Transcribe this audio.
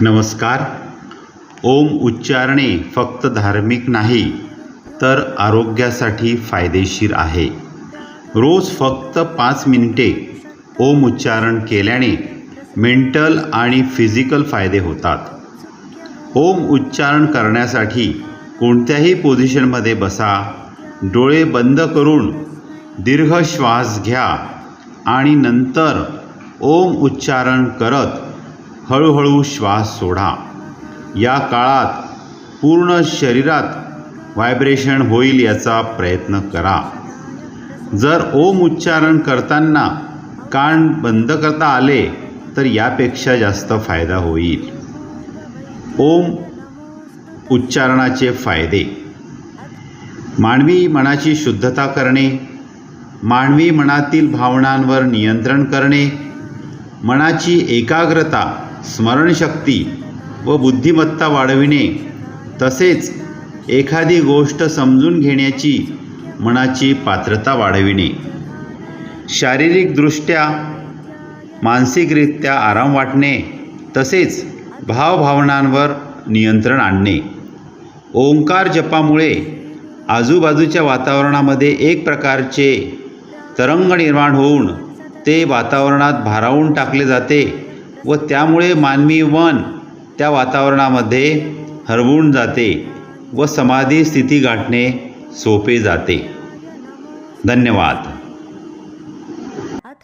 नमस्कार. ओम उच्चारणे फक्त धार्मिक नाही तर आरोग्यासाठी फायदेशीर आहे. रोज फक्त पाच मिनिटे ओम उच्चारण केल्याने मेंटल आणि फिजिकल फायदे होतात. ओम उच्चारण करण्यासाठी कोणत्याही पोझिशनमध्ये बसा डोळे बंद करून दीर्घ श्वास घ्या आणि नंतर ओम उच्चारण करत हळूहळू श्वास सोडा. या काळात पूर्ण शरीरात व्हायब्रेशन होईल याचा प्रयत्न करा. जर ओम उच्चारण करताना कान बंद करता आले तर यापेक्षा जास्त फायदा होईल. ओम उच्चारणाचे फायदे. मानवी मनाची शुद्धता करणे मानवी मनातील भावनांवर नियंत्रण करणे मनाची एकाग्रता स्मरणशक्ती व बुद्धिमत्ता वाढविणे तसेच एखादी गोष्ट समजून घेण्याची मनाची पात्रता वाढविणे. शारीरिकदृष्ट्या मानसिकरित्या आराम वाटणे तसेच भावभावनांवर नियंत्रण आणणे. ओंकार जपामुळे आजूबाजूच्या वातावरणामध्ये एक प्रकारचे तरंग निर्माण होऊन ते वातावरणात भारावून टाकले जाते. व त्यामुळे मानवी मन त्या वातावरणामध्ये हरवून जाते व समाधी स्थिती गाठणे सोपे जाते. धन्यवाद.